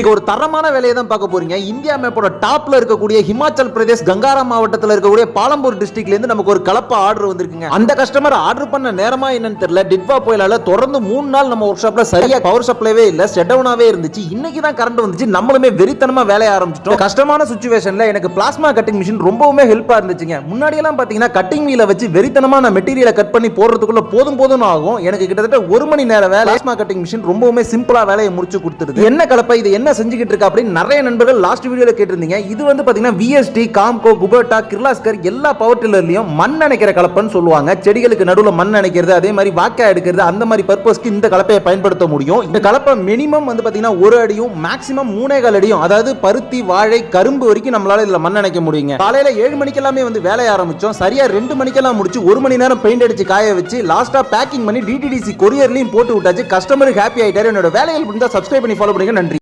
இன்னைக்கு ஒரு தரமான வேலையை தான் பார்க்க போறீங்க. இந்தியா மேப்போட டாப்ல இருக்கக்கூடிய ஹிமாச்சல் பிரதேஷ் கங்காரா மாவட்டத்தில் இருக்கக்கூடிய பாலம்பூர் டிஸ்ட்ரிக்ட்ல இருந்து நமக்கு ஒரு கலப்பா ஆர்டர் வந்திருக்குங்க. அந்த கஸ்டமர் ஆர்டர் பண்ண நேரமா என்னன்னு தெரியல. டிட்வா புயலால தொடர்ந்து மூணு நாள் நம்ம ஒர்க் ஷாப்ல சரியா பவர் சப்ளைவே இல்ல ஷட் டவுனாவே இருந்துச்சு. இன்னைக்கு தான் கரண்ட் வந்துச்சு. நம்மளுமே வெறித்தனமா வேலைய ஆரம்பிச்சிட்டோம். கஷ்டமான சுச்சுவேஷன்ல எனக்கு பிளாஸ்மா கட்டிங் மிஷின் ரொம்பவுமே ஹெல்ப்பா இருந்துச்சுங்க. முன்னாடி எல்லாம் பாத்தீங்கன்னா கட்டிங் வீல வச்சு வெறித்தனமா மெட்டீரியலை கட் பண்ணி போடுறதுக்குள்ள போதும் போதும் ஆகும். எனக்கு கிட்டத்தட்ட ஒரு மணி நேரம் வேலை பிளாஸ்மா கட்டிங் மிஷின் ரொம்பவுமே சிம்பிளா வேலையை முடிச்சு கொடுத்துருது. என்ன கலப்பை? இது என்ன செஞ்சுக்கிட்டு இருக்கா அப்படின்னு நிறைய நண்பர்கள் லாஸ்ட் வீடியோல கேட்டிருந்தீங்க. இது வந்து பாத்தீங்கன்னா விஎஸ்டி காம்கோ குபர்டா கிர்லாஸ்கர் எல்லா பவர் டில்லர்லயும் மண் அணைக்கிற கலப்பன்னு சொல்லுவாங்க. செடிகளுக்கு நடுவுல மண் அணைக்கிறது அதே மாதிரி வாக்கா எடுக்கிறது அந்த மாதிரி பர்பஸ்க்கு இந்த கலப்பையை பயன்படுத்த முடியும். இந்த கலப்பை மினிமம் வந்து பாத்தீங்கன்னா ஒரு அடியும் மேக்ஸிமம் மூணே கால் அடியும். அதாவது பருத்தி வாழை கரும்பு வரைக்கும் நம்மளால இதுல மண் அணைக்க முடியுங்க. காலையில ஏழு மணிக்கு எல்லாமே வந்து வேலைய ஆரம்பிச்சோம். சரியா ரெண்டு மணிக்கெல்லாம் முடிச்சு ஒரு மணி நேரம் பெயிண்ட் அடிச்சு காய வச்சு லாஸ்டா பேக்கிங் பண்ணி டிடிடிசி கொரியர்லயும் போட்டு விட்டாச்சு. கஸ்டமருக்கு ஹாப்பி ஆயிட்டாரு. என்னோட வேலைகள் முடிந்தா சப்ஸ்கிரைப் பண்ணி ஃபாலோ பண்ணுங்க. நன்றி.